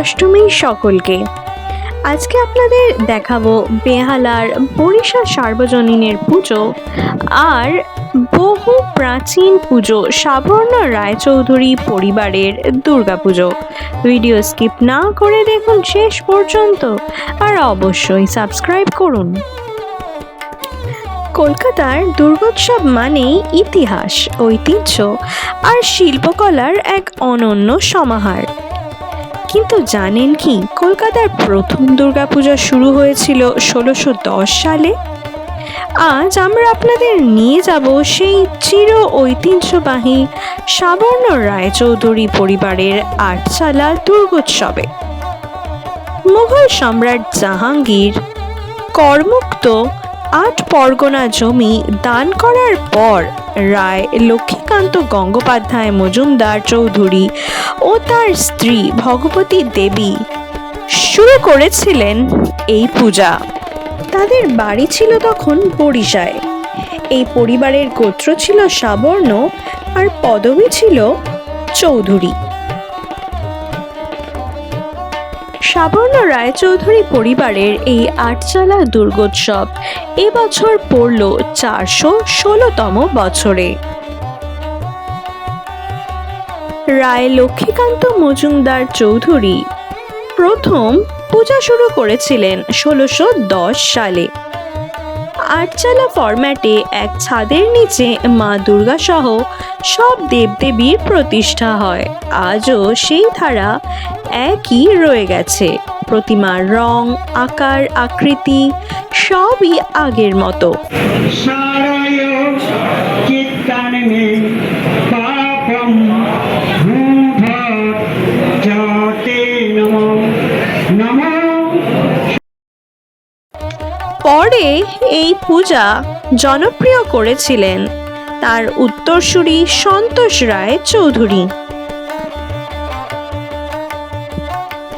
অষ্টমী সকলকে। আজকে আপনাদের দেখাবো বেহালার বরিশা সার্বজনীনের পুজো আর বহু প্রাচীন পুজো সাবর্ণ রায়চৌধুরী পরিবারের দুর্গাপুজো। ভিডিও স্কিপ না করে দেখুন শেষ পর্যন্ত আর অবশ্যই সাবস্ক্রাইব করুন। কলকাতার দুর্গোৎসব মানেই ইতিহাস, ঐতিহ্য আর শিল্পকলার এক অনন্য সমাহার। কিন্তু জানেন কি, কলকাতার প্রথম দুর্গাপূজা শুরু হয়েছিল ষোলোশো সালে। আজ আমরা আপনাদের নিয়ে যাব সেই চির ঐতিহ্যবাহী সাবর্ণ রায়চৌধুরী পরিবারের আটচালা দুর্গোৎসবে। মুঘল সম্রাট জাহাঙ্গীর কর্মুক্ত আট পরগনা জমি দান করার পর রায় লক্ষ্মীকান্ত গঙ্গোপাধ্যায় মজুমদার চৌধুরী ও তার স্ত্রী ভগবতী দেবী শুরু করেছিলেন এই পূজা। তাদের বাড়ি ছিল তখন বরিশায় এই পরিবারের গোত্র ছিল সাবর্ণ আর পদবী ছিল চৌধুরী। সাবর্ণ রায়চৌধুরী পরিবারের এই আটচালা দুর্গোৎসব এবছর পড়ল চারশো ষোলোতম বছরে। রায় লক্ষ্মীকান্ত মজুমদার চৌধুরী। প্রথম পূজা শুরু করেছিলেন ষোলোশো সালে। আটচালা ফরম্যাটে এক ছাদের নিচে মা দুর্গা সহ সব দেবদেবীর প্রতিষ্ঠা হয়। আজও সেই ধারা একই রয়ে গেছে। প্রতিমার রং, আকার, আকৃতি সবই আগের মতো। পরে এই পূজা জনপ্রিয় করেছিলেন তার উত্তরসূরি সন্তোষ রায় চৌধুরী।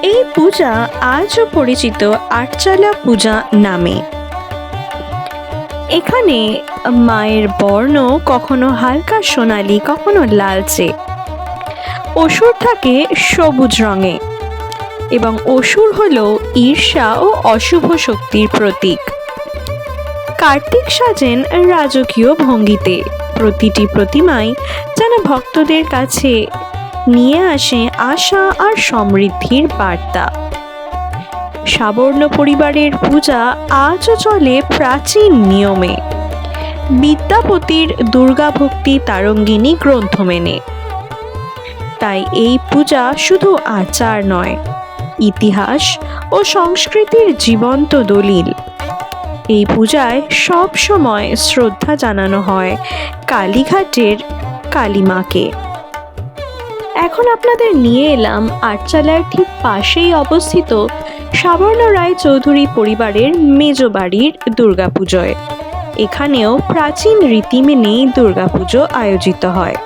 এই পূজা আজও পরিচিত আটচালা পূজা নামে। এখানে মায়ের বর্ণ কখনো হালকা সোনালি, কখনো লালচে। অসুর থাকে সবুজ রঙে এবং অসুর হল ঈর্ষা ও অশুভ শক্তির প্রতীক। কার্তিক সাজেন রাজকীয় ভঙ্গিতে। প্রতিটি প্রতিমাই যেন ভক্তদের কাছে নিয়ে আসে আশা আর সমৃদ্ধির বার্তা। সাবর্ণ পরিবারের পূজা আজও চলে প্রাচীন নিয়মে। বিদ্যাপতির দুর্গাভক্তি তারঙ্গিনী গ্রন্থ মেনে। তাই এই পূজা শুধু আচার নয়, ইতিহাস ও সংস্কৃতির জীবন্ত দলিল। এই পূজায় সব সময় শ্রদ্ধা জানানো হয় কালীঘাটের কালীমাকে। এখন আপনাদের নিয়ে এলাম আটচালার ঠিক পাশেই অবস্থিত সাবর্ণ রায় চৌধুরী পরিবারের মেজ বাড়ির দুর্গাপুজোয়। এখানেও প্রাচীন রীতি মেনেই দুর্গাপুজো আয়োজিত হয়।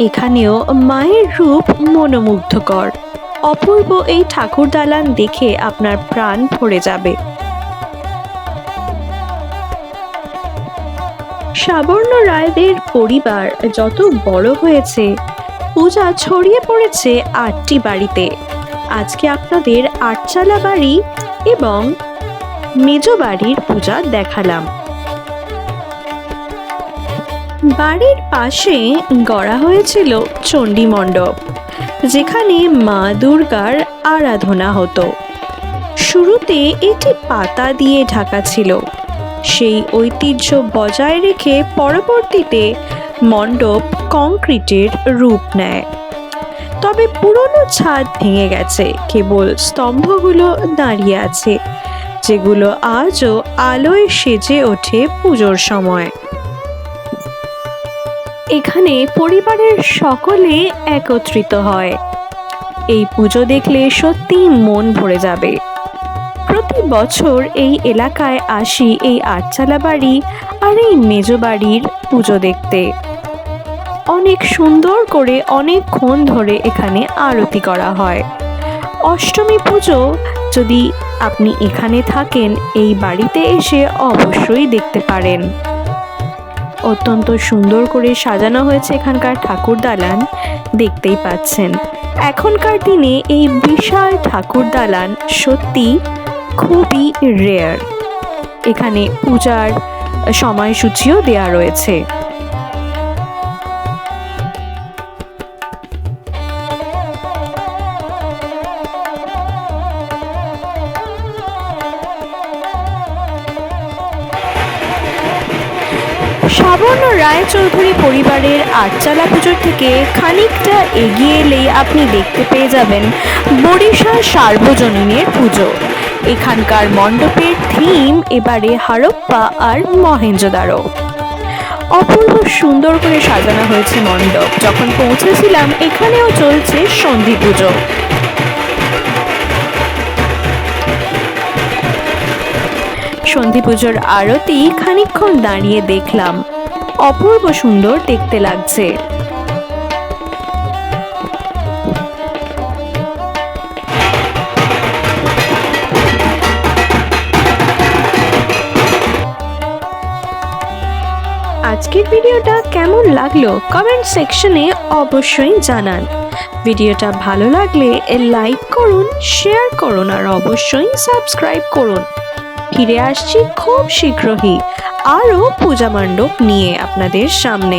এখানেও মায়ের রূপ মনোমুগ্ধকর। অপূর্ব এই ঠাকুর দালান দেখে আপনার প্রাণ ভরে যাবে। সাবর্ণ রায়দের পরিবার যত বড় হয়েছে, পূজা ছড়িয়ে পড়েছে আটটি বাড়িতে। আজকে আপনাদের আটচালা বাড়ি এবং মেজ বাড়ির পূজা দেখালাম। বাড়ির পাশে গড়া হয়েছিল চণ্ডী মণ্ডপ, যেখানে মা দুর্গার আরাধনা হতো। শুরুতে এটি পাতা দিয়ে ঢাকা ছিল। সেই ঐতিহ্য বজায় রেখে পরবর্তীতে মণ্ডপ কংক্রিটের রূপ নেয়। তবে পুরনো ছাদ ভেঙে গেছে, কেবল স্তম্ভগুলো দাঁড়িয়ে আছে, যেগুলো আজও আলোয় সেজে ওঠে পুজোর সময়। এখানে পরিবারের সকলে একত্রিত হয়। এই পুজো দেখলে সত্যি মন ভরে যাবে। প্রতি বছর এই এলাকায় আসি এই আটচালা বাড়ি আর এই মেজ বাড়ির পুজো দেখতে। অনেক সুন্দর করে অনেকক্ষণ ধরে এখানে আরতি করা হয়। অষ্টমী পুজো যদি আপনি এখানে থাকেন, এই বাড়িতে এসে অবশ্যই দেখতে পারেন। অত্যন্ত সুন্দর করে সাজানো হয়েছে এখানকার ঠাকুর দালান, দেখতেই পাচ্ছেন। এখনকার দিনে এই বিশাল ঠাকুর দালান সত্যি খুবই রেয়ার এখানে পূজার সময়সূচিও দেয়া রয়েছে। সাবর্ণ রায়চৌধুরী পরিবারের আটচালা পুজোর থেকে খানিকটা এগিয়ে এলেই আপনি দেখতে পেয়ে যাবেন বরিশা সার্বজনীনের পুজো। এখানকার মণ্ডপের থিম এবারে হারপ্পা আর মহেঞ্জোদারো অপূর্ব সুন্দর করে সাজানো হয়েছে মণ্ডপ। যখন পৌঁছেছিলাম, এখানেও চলছে সন্ধি পুজো। সন্ধি পুজোর আরতি খানিকক্ষণ দাঁড়িয়ে দেখলাম। অপূর্ব সুন্দর দেখতে লাগছে। আজকের ভিডিওটা কেমন লাগল কমেন্ট সেকশনে অবশ্যই জানান। ভিডিওটা ভালো লাগলে লাইক করুন শেয়ার করুন আর অবশ্যই সাবস্ক্রাইব করুন। ফিরে আসছি খুব শীঘ্রই আরও পূজা মণ্ডপ নিয়ে আপনাদের সামনে।